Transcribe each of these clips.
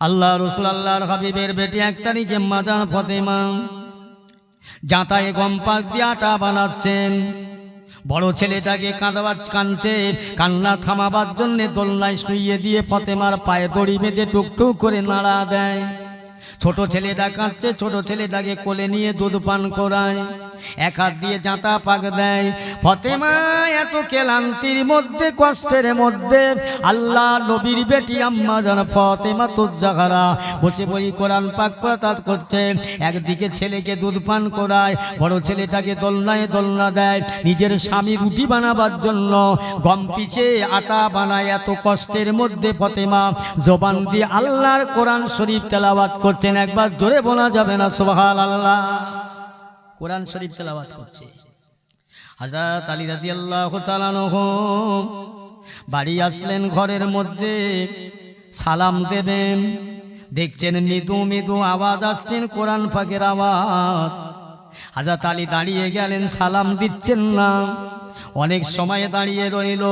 আল্লাহ রসুল আল্লাহর হাবিবের বেটি এক তারিখে মাদা ফতেমা। যাতায় গম পাক দিয়ে আটা বানাচ্ছেন। বড় ছেলেটাকে কাঁদাবার কাঁদছে, কান্না থামাবার জন্যে দোলনায় শুইয়ে দিয়ে ফতেমার পায়ে দড়ি বেঁধে টুকটুক করে নাড়া দেয়। ছোট ছেলেটা কাঁদছে, ছোট ছেলেটাকে কোলে নিয়ে দুধ পান করায়। এক হাত দিয়ে জাঁতা পাক দেয়। ফতেমা এত কেলান্তির মধ্যে, কষ্টের মধ্যে, আল্লাহ নবীর বেটি আম্মা জান ফতেমা তুজ্জাহারা বসে বই কোরআন পাক পাতাত করছে। একদিকে ছেলেকে দুধ পান করায়, বড় ছেলেটাকে দোলনায় দোলনা দেয়। নিজের স্বামী রুটি বানাবার জন্য গম পিছে আটা বানায়। এত কষ্টের মধ্যে ফতেমা জবান দিয়ে আল্লাহর কোরআন শরীফ তেলাওয়াত করছেন একবার জোরে বলা যাবে না সোহাল আল্লাহ কোরআন শরীফ তেলাওয়াত করছে। হাজরত আলী রাজি আল্লাহ বাড়ি আসলেন ঘরের মধ্যে, সালাম দেবেন। দেখছেন মৃদু মৃদু আওয়াজ আসছেন, কোরআন পাকের আওয়াজ। হাজরত আলী দাঁড়িয়ে গেলেন, সালাম দিচ্ছেন না। অনেক সময় দাঁড়িয়ে রইল,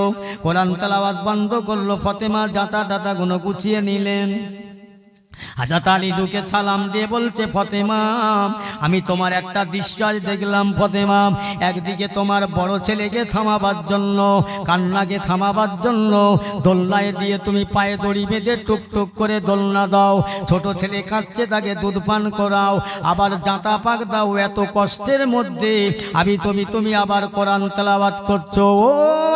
কোরআন তেলাওয়াত বন্ধ করল, ফতেমা জাতা টাতা গুলো গুছিয়ে নিলেন। হাজাত আলী ঢুকে সালাম দিয়ে বলছে, ফতেমা, আমি তোমার একটা দৃশ্য আজ দেখলাম, ফতেমা। একদিকে তোমার বড় ছেলেকে থামাবার জন্য, কান্নাকে থামাবার জন্য, দোলনায় দিয়ে তুমি পায়ে দড়ি বেঁধে টুকটুক করে দোলনা দাও। ছোট ছেলে কাঁদছে, তাকে দুধ পান করাও। আবার জাঁতা পাক দাও, এত কষ্টের মধ্যে। আমি তুমি তুমি আবার কোরআন তেলাওয়াত করছ। ও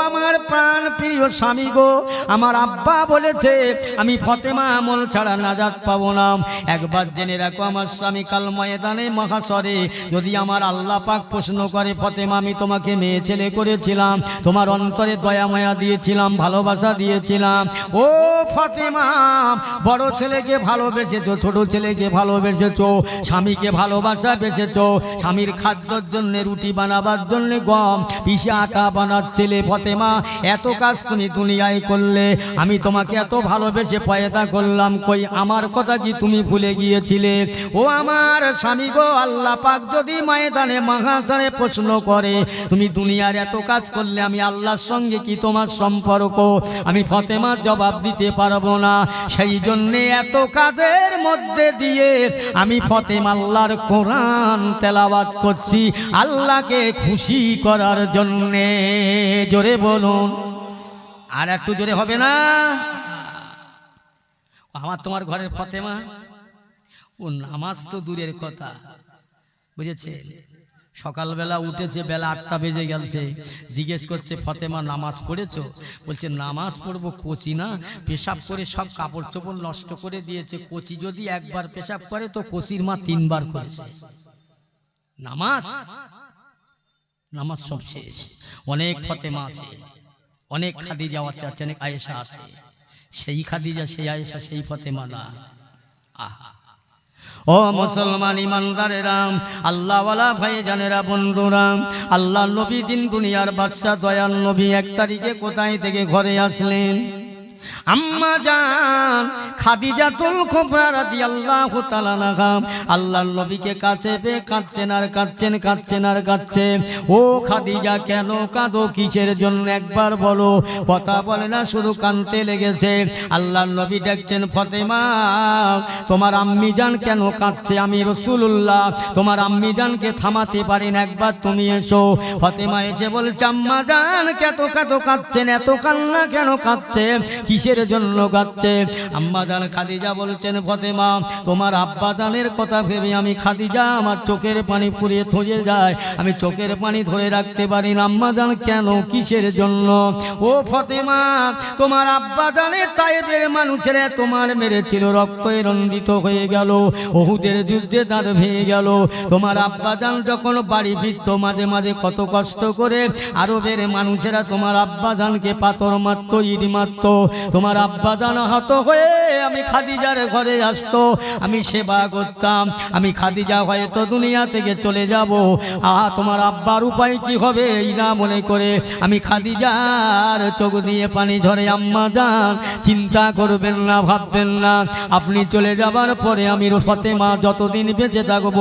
আমার প্রাণ প্রিয় স্বামী গো, আমার আব্বা বলেছে, আমি ফতেমা আমল ছাড়া নাজাত পাবো না। একবার জেনে রাখো, আমার স্বামী কাল ময়দানে মহাসরে যদি আমার আল্লাহ পাক প্রশ্ন করে, ফতেমা, আমি তোমাকে মেয়ে ছেলে করেছিলাম, তোমার অন্তরে দয়া মায়া দিয়েছিলাম, ভালোবাসা দিয়েছিলাম। ও ফতেমা, বড় ছেলেকে ভালোবেসেছো, ছোট ছেলেকে ভালোবেসেছো, স্বামীকে ভালোবাসা বেসেছো, স্বামীর খাদ্যর জন্য রুটি বানাবার জন্য গম, পিসে আটা বানাচ্ছিলে ফতেমা, এত কাজ তুমি দুনিয়ায় করলে, আমি তোমাকে এত ভালোবেসে পয়দা করলাম, কই আমার কথা কি তুমি ভুলে গিয়েছিলে? ও আমার স্বামী গো, আল্লাহ পাক যদি ময়দানে মহাসানে প্রশ্ন করে, তুমি দুনিয়ার এত কাজ করলে আমি আল্লাহর সঙ্গে কি তোমার সম্পর্ক? আমি ফতেমার জবাব দিতে পারব না। সেই জন্যে এত কাজের মধ্যে দিয়ে আমি ফতেম আল্লাহর কোরআন তেলাওয়াত করছি আল্লাহকে খুশি করার জন্যে। জোরে বলুন। আর একটু জোরে হবে না? আমার তোমার ঘরের ফতেমা? ও নামাজ তো দূরের কথা। বুঝেছে সকালবেলা উঠেছে, বেলা আটটা বেজে গেছে। জিজ্ঞেস করছে, ফতেমা, নামাজ পড়েছ? বলছে, নামাজ পড়ব, কচি না? পেশাব করে সব কাপড় চোপড় নষ্ট করে দিয়েছে। কচি যদি একবার পেশাব করে, তো কচির মা তিনবার করেছে। নামাজ? নামাজ সব শেষ। অনেক ফতেমা আছে, অনেক খাদিজা আছে আছে, অনেক আয়েশা আছে। সেই খাদিজা, সেই আয়েশা, সেই ফতেমা আহা। ও মুসলমান ইমানদারেরাম আল্লাহওয়ালা ভাই জানেরা বন্ধুরাম আল্লাহ নবী দিন দুনিয়ার বাদশা দয়াল নবী এক তারিখে কোথায় থেকে ঘরে আসলেন? আম্মা জান, খাদিজাতুল কুবরা রাদিয়াল্লাহু তাআলা নাহা আল্লাহর নবীকে কাছে পেয়ে কাঁদছেন আর কাঁদছেন কাঁদছেন আর কাঁদছেন। ও খাদিজা, কেন কাঁদো? কিসের জন্য? একবার বলো। কথা বলে না, শুধু কাঁদতে লেগেছে। আল্লাহর নবী ডাকছেন ফতেমা, তোমার আম্মি জান কেন কাঁদছে? আমি রসুল্লাহ তোমার আম্মি জানকে থামাতে পারি না, একবার তুমি এসো। ফতেমা এসে বলছে, আম্মা জান কত কত কাঁদছেন? এত কান্না কেন কাঁদছেন? কিসের জন্য কাঁদছে আম্মা জান খাদিজা বলছেন, ফতেমা, তোমার আব্বা জানের কথা ভেবে আমি খাদিজা, আমার চোখের পানি পুড়িয়ে থয়ে যায়। আমি চোখের পানি ধরে রাখতে পারি না। আম্মা জান, কেন? কিসের জন্য? ও ফতেমা, তোমার আব্বা জানের তাইবের মানুষেরা তোমার মেরেছিল, রক্ত রঞ্জিত হয়ে গেল, ওহুদের যুদ্ধে তার ভেঙে গেল। তোমার আব্বা জান যখন বাড়ি ফিরত, মাঝে মাঝে কত কষ্ট করে আরবের মানুষেরা তোমার আব্বা জানকে পাথর মারতো, ইট মারতো। তোমার আব্বা জান হাত হয়ে আমি খাদিজার ঘরে আসতো। আমি সেবা করতাম। আমি খাদিজা হয়তো দুনিয়া থেকে চলে যাব। আহা, তোমার আব্বার উপায় কি হবে এই না মনে করে আমি খাদিজার চোখ দিয়ে পানি ঝরে, আম্মা যান চিন্তা করবেন না, ভাববেন না। আপনি চলে যাবার পরে আমি ফতেমা যতদিন বেঁচে থাকব,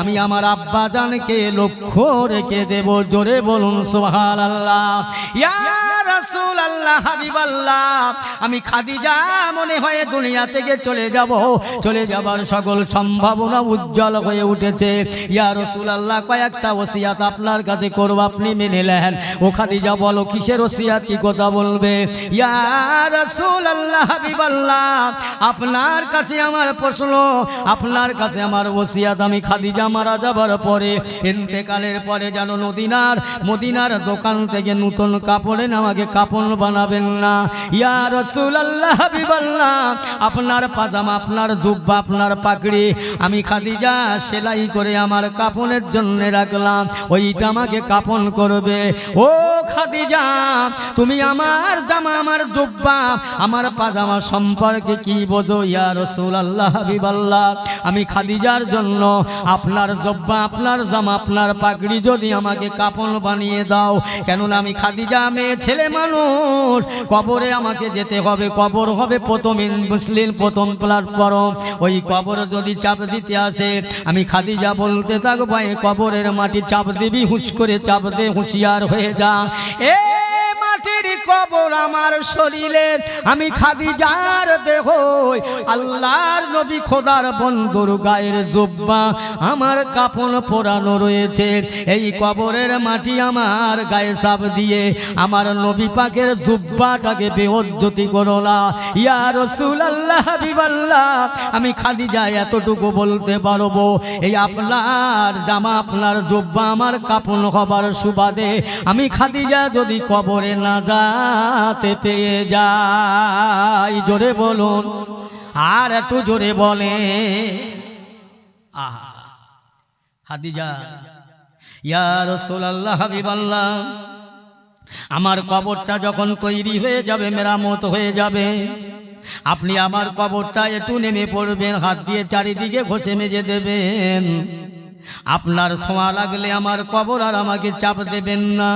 আমি আমার আব্বা জানকে লক্ষ্য রেখে দেব। জোরে বলুন সোহাল আল্লাহ রাসূল আল্লাহ হাবিব আল্লাহ আমি খাদিজা মনে হয় দুনিয়া থেকে চলে যাব। চলে যাবার সকল সম্ভাবনা উজ্জ্বল হয়ে উঠেছে। ইয়া রসুল আল্লাহ কয়েকটা ওসিয়াত আপনার কাছে করব, আপনি মেনে নেন। ও খাদিজা, বলো, কিসের ওসিয়াত, কি কথা বলবে? ইয়া রাসূল আল্লাহ হাবিব আল্লাহ আপনার কাছে আমার প্রশ্ন, আপনার কাছে আমার ওসিয়াত। আমি খাদিজা মারা যাবার পরে, ইন্তেকালের পরে যেন নদিনার মদিনার দোকান থেকে নতুন কাপড়ে আমাকে কাপড় বানাবেন না। ইয়া রসুল আল্লাহ হাবিবাল্লাহ, আপনার পাজামা, আপনার জুব্বা, আপনার পাকড়ি আমি খাদিজা সেলাই করে আমার কাপনের জন্য রাখলাম। ওইটা আমাকে কাপন করবে। ও খাদিজা, তুমি আমার জামা, আমার জুব্বা, আমার পাজামা সম্পর্কে কি বোঝো? ইয়া রসুল আল্লাহ হাবিবাল্লাহ, আমি খাদিজার জন্য আপনার জব্বা, আপনার জামা, আপনার পাগড়ি যদি আমাকে কাপন বানিয়ে দাও, কেননা আমি খাদিজা মেয়ে, ছেলে মানুষ। কবরে আমাকে যেতে হবে, কবর হবে প্রথম মুসলিম, প্রথম প্ল্যাটফর্ম ওই কবর যদি চাপ দিতে আসে, আমি খাদিজা বলতে থাকব, এই কবরের মাটি চাপ দিবি, হুঁশ করে চাপ দে, হুঁশিয়ার হয়ে যা। এ মাটির কবর আমার শরীরে। আমি খাদিজার দেহ আল্লাহর নবী খোদার বন্ধুর গায়ের জুব্বা আমার কাপড় পোড়ানো রয়েছে। এই কবরের মাটি আমার গায়ে চাপ দিয়ে আমার নবী পাকের জুব্বাটাকে বেহজ্জতি করলা না। ইয়া রসুল আল্লাহ হাবিবাল্লাহ, আমি খাদিজা এতটুকু বলতে পারব। এই আপনার জামা, আপনার জুব্বা আমার কাপড় হবার সুবাদে আমি খাদিজা যদি কবরে না যাতে পেয়ে যাই। জোরে বলুন, আর একটু জোরে বলে আহা খাদিজা ইয়া রাসূলুল্লাহ, হাবিবাল্লাহ, আমার কবরটা যখন তৈরি হয়ে যাবে, মেরামত হয়ে যাবে, আপনি আমার কবরটা একটু নেমে পড়বেন, হাত দিয়ে চারিদিকে ঘষে মেজে দেবেন। আপনার ছোঁয়া লাগলে আমার কবর আর আমাকে চাপ দেবেন না।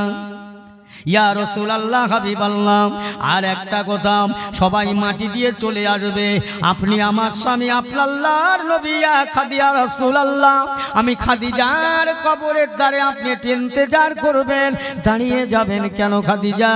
ইয়া রসুল আল্লাহ হাবিব আল্লাহ আর একটা কথা, সবাই মাটি দিয়ে চলে আসবে। আপনি আমার স্বামী, আপনার নবী খাদিয়া রসুল আল্লাহ আমি খাদিজার কবরের দ্বারে আপনি ইন্তজার করবেন, দাঁড়িয়ে যাবেন কেন খাদিজা?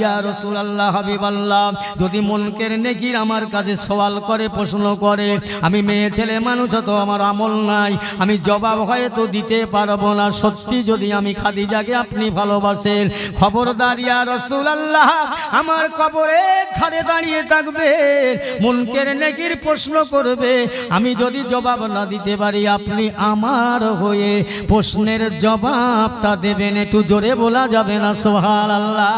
ইয়া রসুল আল্লাহ হাবিব আল্লাহ যদি মনকের নেকির আমার কাছে সওয়াল করে, প্রশ্ন করে, আমি মেয়ে, ছেলে, মানুষ, তো আমার আমল নাই, আমি জবাব হয়তো দিতে পারব না। সত্যি যদি আমি খাদিজাকে আপনি ভালোবাসেন খবরদার ইয়া রসুল আল্লাহ আমার কবরে ধারে দাঁড়িয়ে থাকবে। মনকের নেকির প্রশ্ন করবে। আমি যদি জবাব না দিতে পারি, আপনি আমার হয়ে প্রশ্নের জবাবটা দেবেন। একটু জোরে বলা যাবে না সোহাল আল্লাহ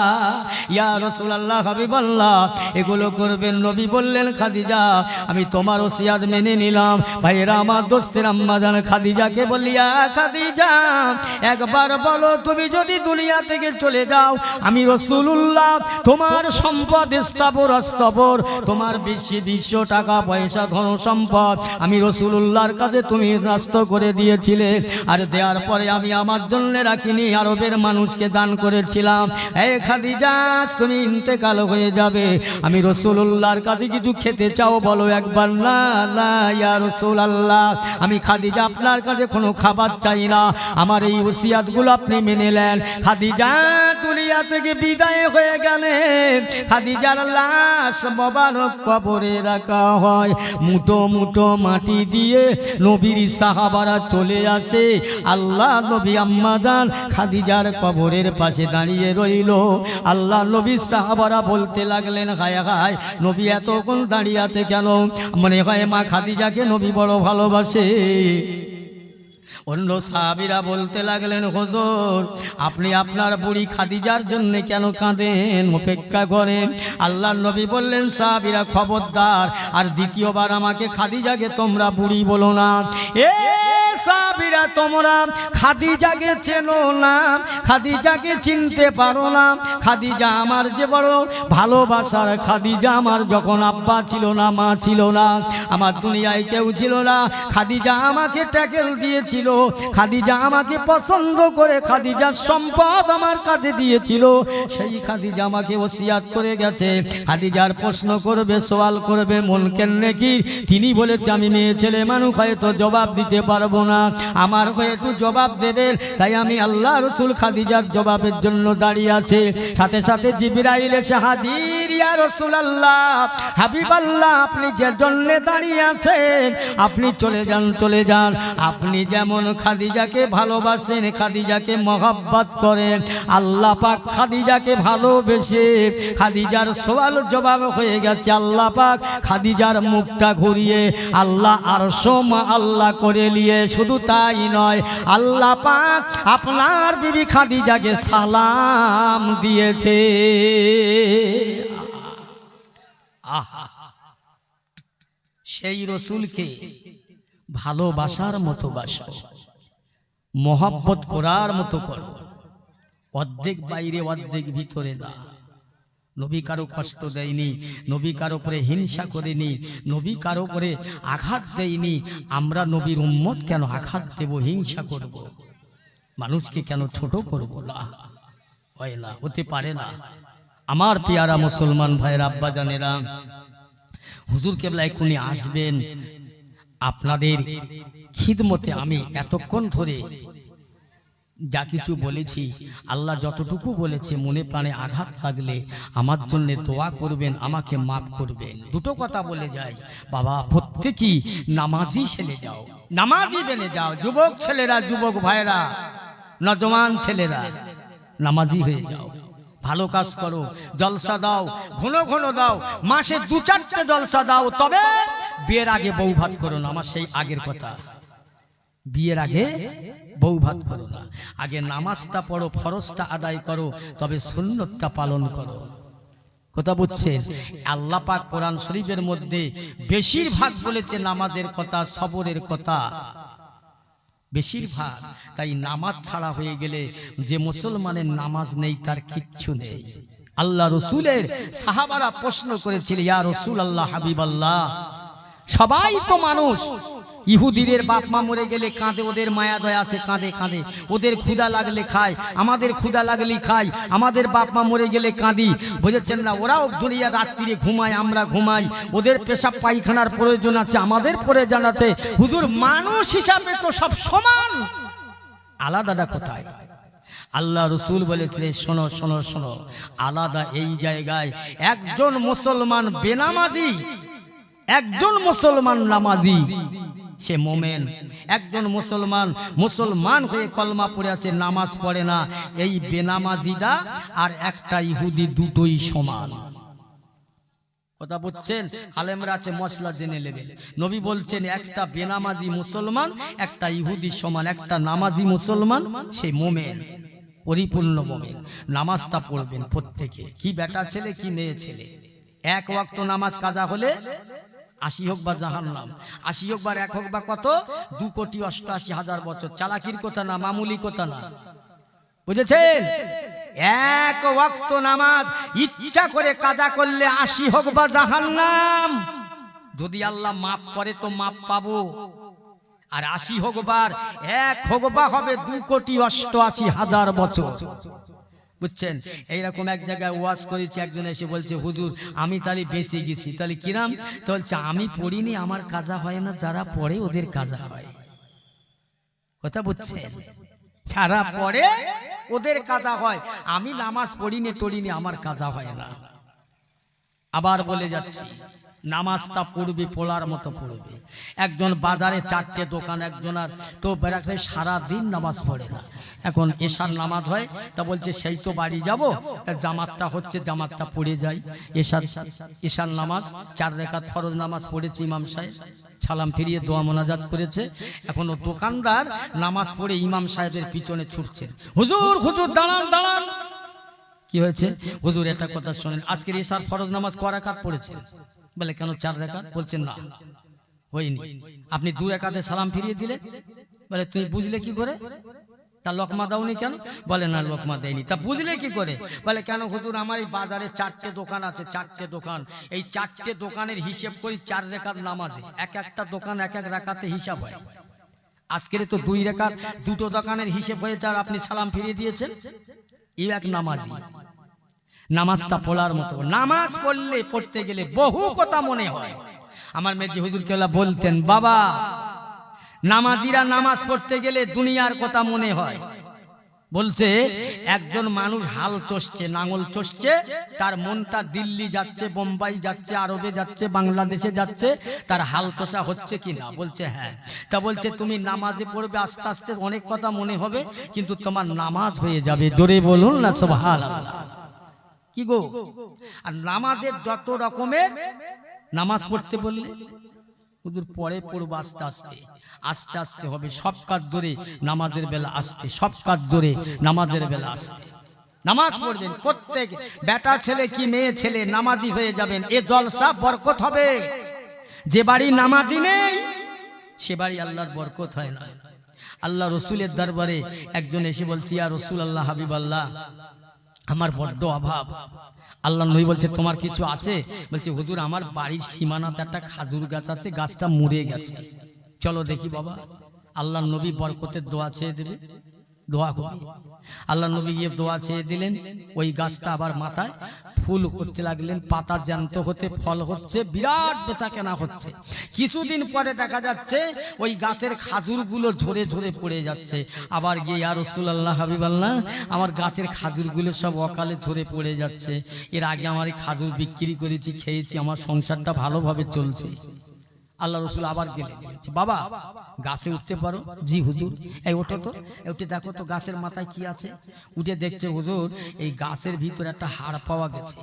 ইয়া রসুল আল্লাহ হাবিবাল্লাহ, এগুলো করবেন। নবী বললেন, খাদিজা, আমি তোমার ওসিয়াজ মেনে নিলাম। ভাইয়েরা, আমার দোস্তের আম্মাজান খাদিজাকে বলিয়া খাদিজা, একবার বলো তুমি যদি দুনিয়া থেকে চলে যাও আমি রসুল্লাহ তোমার সম্পদ স্থাবর অস্তবর তোমার বেশি বিশ্ব টাকা পয়সা ধন সম্পদ আমি রসুল্লাহর কাছে তুমি রাস্ত করে দিয়েছিলে। আর দেওয়ার পরে আমি আমার জন্য রাখিনি, আরবের মানুষকে দান করেছিলাম। এই খাদিজা তুমি ইন্তেকাল হয়ে যাবে। আমি রসুল্লাহর কাছে কিছু খেতে চাও, বলো একবার, না না, ইয়া রসুল আল্লাহ আমি খাদিজা, আপনার কাছে কোনো খাবার চাই না। আমার এই ওসিয়াতগুলো আপনি মেনে নেন। খাদিজা দুনিয়া থেকে বিদায় হয়ে গেলে খাদিজার লাশ মোবারক কবরে রাখা হয়। মুটো মুটো মাটি দিয়ে নবীর সাহাবারা চলে আসে। আল্লাহ নবী আম্মাদান খাদিজার কবরের পাশে দাঁড়িয়ে রইল। আল্লাহ নবী সাহাবারা বলতে লাগলেন, হায় হায়, নবী এতক্ষণ দাঁড়িয়ে আছে কেন? মনে হয় মা খাদিজাকে নবী বড় ভালোবাসে। অন্য সাহাবিরা বলতে লাগলেন, হজর, আপনি আপনার বুড়ি খাদিজার জন্য কেন কাঁদেন? অপেক্ষা করেন। আল্লাহ নবী বললেন, সাহাবিরা খবরদার, আর দ্বিতীয়বার আমাকে খাদিজাকে তোমরা বুড়ি বলো না। এ সাহাবিরা তোমরা খাদিজাকে চেনো না? খাদিজাকে চিনতে পারো না? খাদিজা আমার যে বড় ভালোবাসার খাদিজা আমার যখন আব্বা ছিল না, মা ছিল না, আমার দুনিয়ায় কেউ ছিল না। খাদিজা আমাকে ট্যাকেল দিয়েছিল, খাদিজা আমাকে পছন্দ করে, খাদিজার সম্পদ আমার কাছে দিয়েছিল। সেই খাদিজা আমাকে ওসিয়াত করে গেছে। খাদিজার প্রশ্ন করবে, সওয়াল করবে মন কেন নাকি? তিনি বলেছে, আমি মেয়ে ছেলে মানুষ, হয়তো জবাব দিতে পারব না। না, আমার হয়ে একটু জবাব দেবেন। তাই আমি আল্লাহ রসুল খাদিজার জবাবের জন্য দাঁড়িয়ে আছে। সাথে সাথে জিবিরাইল হাজির। ইয়া রসুল আল্লাহ হাবিব আল্লাহ আপনি যে জন্য দাঁড়িয়ে আছেন, আপনি চলে যান চলে যান। আপনি যেমন খাদিজাকে ভালোবাসেন, খাদিজাকে মহাব্বত করেন, আল্লাহ পাক খাদিজাকে ভালোবেসে খাদিজার সওয়াল জবাব হয়ে গেছে। আল্লাহ পাক খাদিজার মুখটা ঘুরিয়ে আল্লাহ আর সোমা আল্লাহ করে নিয়ে শুধু তাই নয়, আল্লাহ পাক আপনার বিবি খাদিজাকে সালাম দিয়েছে। আহা। সেই রসুলকে ভালোবাসার মতো বাসো, মহাব্বত করার মতো করো। অর্ধেক বাইরে, অর্ধেক ভিতরে না। নবী কারও কষ্ট দেয়নি, নবী কারও করে হিংসা করেনি, নবী কারও করে আঘাত দেয়নি। আমরা নবীর উম্মত কেন আঘাত দেব, হিংসা করব। মানুষকে কেন ছোট করব হয় না হতে পারে না। আমার পেয়ারা মুসলমান ভাইয়ের আব্বা জানেরা হুজুর কেবলায় কোনি আসবেন? আপনাদের খিদমতে আমি এতক্ষণ ধরে যা কিছু বলেছি, আল্লাহ যতটুকু বলেছে, মনে প্রাণে আঘাত লাগলে আমার জন্য দোয়া করবেন, আমাকে মাফ করবেন। দুটো কথা বলে যাই। বাবা, প্রত্যেকই নামাজি ছেলে যাও। নামাজি বেনে যাও। যুবক ছেলেরা, যুবক ভাইরা নজমান ছেলেরা, নামাজি হয়ে যাও। ভালো কাজ করো, জলসা দাও, ঘন ঘন দাও, মাসে দু চারটে জলসা দাও, তবে বিয়ের আগে বউ ভাত করো না, আমার সেই আগের কথা। বিয়ের আগে বউ ভাত করো না। আগে নামাজটা পড়ো, ফরজটা আদায় করো, তবে সুন্নতটা পালন করো। কথা বুঝছেন? আল্লাহ পাক কোরআন শরীফের মধ্যে বেশিরভাগ বলেছে, নামাজের কথা, সবরের কথা। বেশিরভাগ। তাই নামাজ ছাড়া হয়ে গেলে যে মুসলমানের নামাজ নেই, তার কিচ্ছু নেই। আল্লাহ রসুলের সাহাবারা প্রশ্ন করেছিল, ইয়া রসুল আল্লাহ হাবিব আল্লাহ সবাই তো মানুষ। ইহুদিদের বাপ মা মরে গেলে কাঁদে, ওদের মায়া দয়া আছে, কাঁদে কাঁদে। ওদের ক্ষুদা লাগলে খায়, আমাদের ক্ষুদা লাগলে খায়। আমাদের বাপ মা মরে গেলে কাঁদি। বুঝেছেন না, ওরাও দুনিয়া রাত্রিরে ঘুমায়, আমরা ঘুমাই। ওদের পেশাব পায়খানার প্রয়োজন আছে, আমাদের প্রয়োজন আছে। হুজুর, মানুষ হিসাবে তো সব সমান। আলাদাটা কোথায়? আল্লাহ রসুল বলেছিলেন শোনো শোনো শোনো। আলাদা এই জায়গায় একজন মুসলমান বেনামাজি একজন মুসলমান নামাজি, সে মোমেন। একজন মুসলমান মুসলমান হয়ে কলমা পড়ে আছে, নামাজ পড়ে না। এই বেনামাজিদা আর একটা ইহুদি দুটোই সমান। কথা বলছেন? আলেমরা আছে, মশলা জেনে নেবেন নবী বলছেন, একটা বেনামাজি মুসলমান, একটা ইহুদি সমান, একটা নামাজি মুসলমান, সে মোমেন, পরিপূর্ণ মোমেন। নামাজটা পড়বেন প্রত্যেকে। কি বেটা ছেলে, কি মেয়ে ছেলে? এক ওয়াক্ত নামাজ কাজা হলে আশি হোক বা জাহান নাম আশি হোক বা এক হোক বা কত, দু কোটি অষ্টআশি হাজার বছর। চালাকির কথা না, মামুলি কথা না। বুঝেছেন? এক ওয়াক্ত নামাজ, ইচ্ছা করে কাজা করলে আশি হোক বা জাহান নাম যদি আল্লাহ মাপ করে তো মাপ পাবো। আর আশি হোক বার, এক হোক বা হবে দু কোটি অষ্টআশি হাজার বছর। বুঝছেন? এইরকম এক জায়গায় ওয়াজ করেছি একজন এসে বলছে হুজুর আমি তাহলে বেঁচে গেছি তাহলে কিরাম? তো বলছে আমি পড়িনি আমার কাজা হয় না যারা পড়ে ওদের কাজা হয়। কথা বুঝছেন? ছাড়া পড়ে ওদের কাজা হয়। আমি নামাজ পড়িনি টড়িনি আমার কাজা হয় না। আবার বলে যাচ্ছি। নামাজটা পড়বে, পড়ার মতো পড়বে। একজন বাজারে চারটে দোকান, একজন আর তো বেড়াতে সারা দিন নামাজ পড়ে না। এখন এশার নামাজ হয়, তা বলছে, সেই তো বাড়ি যাব। তা জামাতটা হচ্ছে, জামাতটা পড়ে যাই। এশার এশার নামাজ, চার রেখাত ফরজ নামাজ পড়েছে ইমাম সাহেব। সালাম ফিরিয়ে দোয়া মোনাজাত করেছে। এখনও দোকানদার নামাজ পড়ে ইমাম সাহেবের পিছনে ছুটছেন হুজুর হুজুর, দাঁড়ান দাঁড়ান। কি হয়েছে? হুজুর একটা কথা শোনেন, আজকের ইশার ফরজ নামাজ ক রাকাত পড়েছেন বলে, কেন চার রাকাত বলছেন না, হয়নি। আপনি দু রাকাতে সালাম ফিরিয়ে দিলে? বলে, তুই বুঝলে কি করে? তা লোকমা দাওনি কেন? বলে, না, লোকমা দেয়নি। তা বুঝলে কি করে? বলে, কেন হুজুর, আমার এই বাজারে চারটে দোকান আছে, চারটে দোকান। এই চারটে দোকানের হিসেব করি চার রেখাত নামাজে। এক একটা দোকান এক এক রাখাতে হিসাব হয়। আজকের তো দুই রেখার দুটো দোকানের হিসেব হয়েছে আর আপনি সালাম ফিরিয়ে দিয়েছেন? এই এক নামাজি। নামাজটা পড়ার মতো। নামাজ পড়লে পড়তে গেলে বহু কথা মনে হয়। আমার মেজি হুজুর কেলা বলতেন, বাবা, নামাজিরা নামাজ পড়তে গেলে দুনিয়ার কথা মনে হয়। বলছে, একজন মানুষ হাল চষছে, নাঙল চষছে, তার মনটা দিল্লি যাচ্ছে, বোম্বাই যাচ্ছে, আরবে যাচ্ছে, বাংলাদেশে যাচ্ছে, তার হাল চষা হচ্ছে কি না? বলছে হ্যাঁ। তা বলছে, তুমি নামাজে পড়বে, আস্তে আস্তে অনেক কথা মনে হবে, কিন্তু তোমার নামাজ হয়ে যাবে। জোরে বলুন না সব হাল কি গো? আর নামাজের যত রকমের নামাজ পড়তে বললে? হুজুর পরে পড়ব আস্তে আস্তে। আস্তে আস্তে হবে সব কাজ ধরে। নামাজের বেলা আসতে সব কাজ ধরে। নামাজের বেলা আসতে। নামাজ পড়বেন প্রত্যেক। বেটা ছেলে কি মেয়ে ছেলে নামাজি হয়ে যাবেন। এ জলসা বরকত হবে। যে বাড়ি নামাজি নেই সে বাড়ি আল্লাহর বরকত হয় না। আল্লাহ রসুলের দরবারে একজন এসে বলছি আর রসুল আল্লাহ হাবিব আল্লাহ আমার বড্ড অভাব। আল্লাহ নবী বলছে, তোমার কিছু আছে? বলছে, হুজুর, আমার বাড়ির সীমানাতে একটা খাজুর গাছ আছে, গাছটা মরে গেছে। চলো দেখি বাবা, আল্লাহ নবী বরকতের দোয়া চেয়ে দেবে দোয়া আল্লাহ নবী গিয়ে দোয়া চেয়ে দিলেন, ওই গাছটা আবার মাথায় ফুল করতে লাগলেন, পাতা জ্যান্ত হতে ফল হচ্ছে, বিরাট বেচা কেনা হচ্ছে। কিছুদিন পরে দেখা যাচ্ছে, ওই গাছের খাজুরগুলো ঝরে ঝরে পড়ে যাচ্ছে। আবার গিয়ে আর রসুল আল্লাহ হাবিবাল্লাহ, আমার গাছের খাজুরগুলো সব অকালে ঝরে পড়ে যাচ্ছে। এর আগে আমার এই খাজুর বিক্রি করেছি, খেয়েছি, আমার সংসারটা ভালোভাবে চলছে। আল্লাহ রসুল আবার বলছে, বাবা গাছে উঠতে পারো? জি হুজুর। এই ওঠো তো। উঠে দেখো তো গাছের মাথায় কি আছে। উঠে দেখছে হুজুর এই গাছের ভিতরে একটা হাড় পাওয়া গেছে।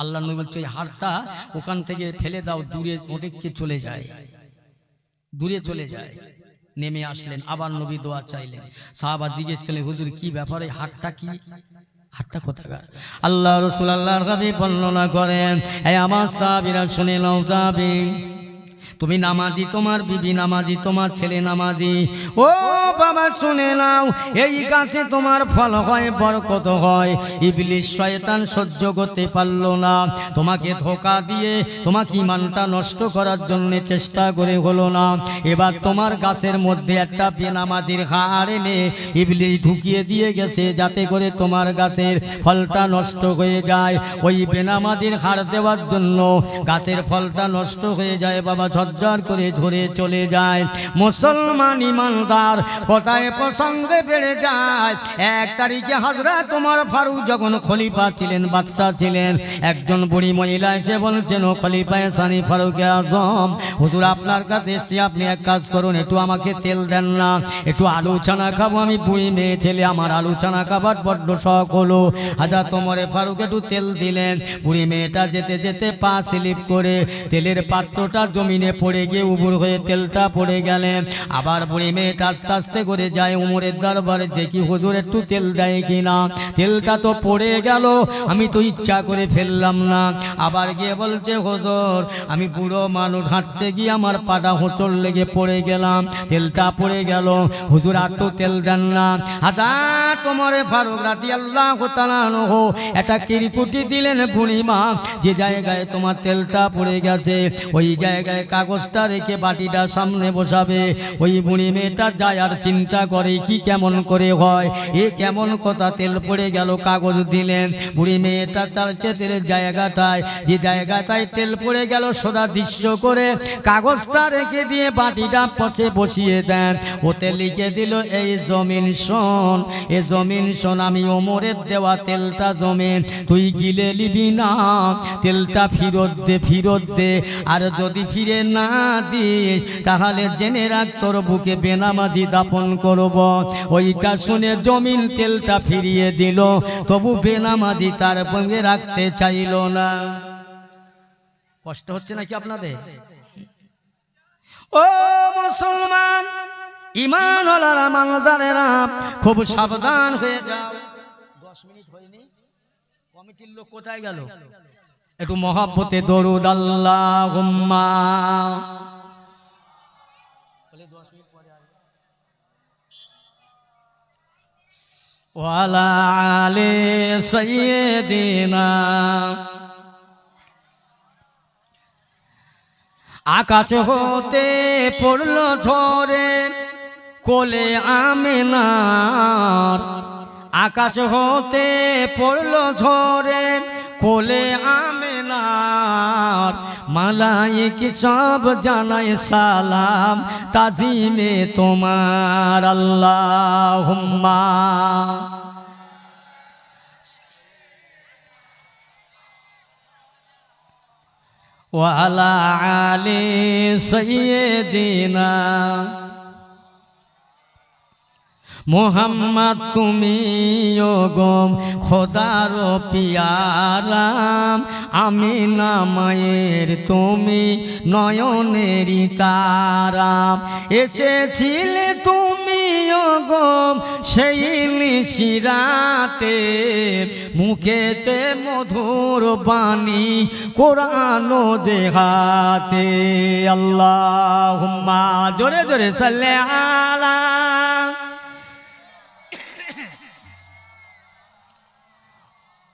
আল্লাহ নবী বলছে হাড়টা ওখান থেকে ফেলে দাও দূরে অনেককে চলে যায়। দূরে চলে যায়। নেমে আসলেন। আবার নবী দোয়া চাইলেন। সাহাবা জিজ্ঞেস করলেন হুজুর কি ব্যাপারে? হাটটা কি? কোথাকার? আল্লাহ রসুল আল্লাহর হাবিব বর্ণনা করেন আমার সাহাবীরা শুনে নাও যাবে। তুমি নামাজি, তোমার বিবি নামাজি, তোমার ছেলে নামাজি। ও বাবা, শুনে নাও, এই গাছে তোমার ফল হয়, বরকত হয়। ইবলিশ শয়তান সহ্য করতে পারল না। তোমাকে ধোকা দিয়ে, তোমাকে ইমানটা নষ্ট করার জন্য চেষ্টা করে হলো না। এবার তোমার গাছের মধ্যে একটা বেনামাজির হাড় এনে ইবলিশ ঢুকিয়ে দিয়ে গেছে, যাতে করে তোমার গাছের ফলটা নষ্ট হয়ে যায়। ওই বেনামাজির হাড় দেওয়ার জন্য গাছের ফলটা নষ্ট হয়ে যায়, বাবা ঝরঝর করে ঝরে চলে যায়। মুসলমান ইমানদার কোটায় প্রসঙ্গে বেড়ে যায়। এক তারিখে হাজরা তোমার ফারুক যখন খলিফা ছিলেন, বাদশাহ ছিলেন, একজন বুড়ি মহিলা এসে বলছেন, ও সানি ফারুকে আজম, হুজুর আপনার কাছে এসে আপনি এক কাজ করুন, একটু আমাকে তেল দেন না। একটু আলু ছানা খাব, আমি বুড়ি মেয়ে ছেলে, আমার আলু ছানা খাবার বড্ড শখ হলো। হাজার তোমারে ফারুক একটু তেল দিলেন। বুড়ি মেয়েটা যেতে যেতে পা স্লিপ করে তেলের পাত্রটা জমিনে পড়ে গিয়ে উবুর হয়ে তেলটা পড়ে গেলেন আবার বুড়ি মেয়েটা আস্তে আস্তে করে যায় উমরের দরবারে, দেখি হুজুর একটু তেল দেয় কিনা। তেলটা তো পড়ে গেল, আমি তো ইচ্ছা করে ফেললাম না। আবার গিয়ে বলছে, হুজুর, আমি বুড়ো মানুষ, হাঁটতে গিয়ে আমার পাটা হোঁচড় লেগে পড়ে গেলাম। তেলটা পড়ে গেল। হুজুর, আর তো তেল দেন না। হাজার তোমারে ফারুক রাতি আল্লাহ হো একটা কিরকুটি দিলেন পূর্ণিমা যে জায়গায় তোমার তেলটা পড়ে গেছে, ওই জায়গায় কাগজটা রেখে বাটিটা সামনে বসাবে। ওই বুড়ি মেয়েটা যায় আর চিন্তা করে কি কেমন করে হয়। এ কেমন কথা তেল পড়ে গেল, কাগজ দিলেন। বুড়ি মেয়েটা তার চেতের জায়গাটায়, যে জায়গাটায় তেল পড়ে গেল সোজা দৃশ্য করে কাগজটা রেখে দিয়ে বাটিটা পশে বসিয়ে দেন। ওতে লিখে দিল, এই জমিন শোন, এ জমিন শোন, আমি ওমরের দেওয়া তেলটা জমিন তুই গিলে নিবি না, তেলটা ফিরত দে ফিরত দে। আর যদি ফিরে না দিস তাহলে জেনে রাখ তোর বুকে বেনামাজি দাপন করব। ওইটা শুনে জমিন তেলটা ফিরিয়ে দিল, তবু বেনামাজি তার বঙ্গে রাখতে চাইল না। কষ্ট হচ্ছে নাকি আপনাদের? ও মুসলমান ইমান মালদারেরা, খুব সাবধান হয়ে যাও। দশ মিনিট হয়নি, কমিটির লোক কোথায় গেল? একটু মহাব্বতে দরুদ আল্লাহ ওয়ালা আলে সৈয়দিনা আকাশ হতে পড়ল ঝরে, কোলে আমেনার আকাশ হতে পড়ল ঝরে, কোলে আমেনার মালাইক সব জানায় সালাম তাজিমে তোমার আল্লাহ ওয়ালা আলী সৈয়দিনা মোহাম্মদ, তুমি গম, খোদার পিয়ারাম, আমি না তুমি নয়নেরই তারাম এসেছিলে তুমি গম, সেই নিশিরাতে, মুখেতে মধুর বাণী, কোরআন দেহাতে আল্লাহ জোরে জোরে সাল্লে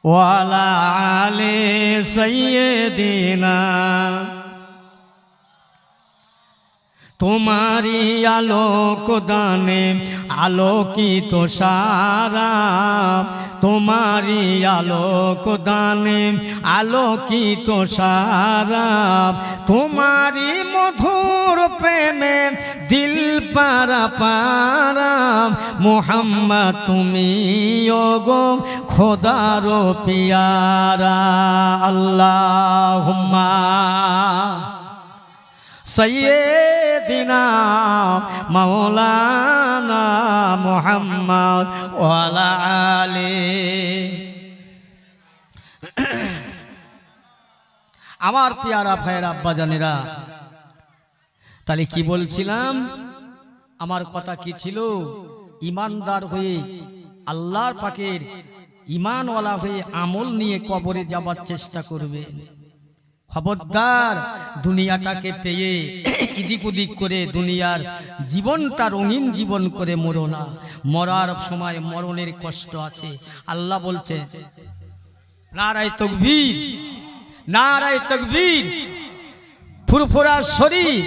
আলা ওয়ালা আলে সৈয়দিনা তোমারি আলোক দানে আলোকিত সারা। তোমারি আলোক দানে আলোকিত সারা। তোমারি মধুর প্রেমে দিল পারা পারা। মোহাম্মদ, তুমি গো খোদার পিয়ারা। আল্লাহ সৈয়দিনা মৌলানা মোহাম্মদ ওয়ালা আলী। আমার পিয়ারা ভাইয়ের, আব্বাজানেরা, তাহলে কি বলছিলাম? আমার কথা কি ছিল? ইমানদার হয়ে, আল্লাহর পাকের ইমানওয়ালা হয়ে আমল নিয়ে কবরে যাবার চেষ্টা করবে। খবরদার, দুনিয়াটাকে পেয়ে ইদিক উদিক করে দুনিয়ার জীবনটা রঙিন জীবন করে মরো না। মরার সময় মরণের কষ্ট আছে। আল্লাহ বলছে, নারায় তকবীর নারায় তকবীর ফুরফুরা শরীর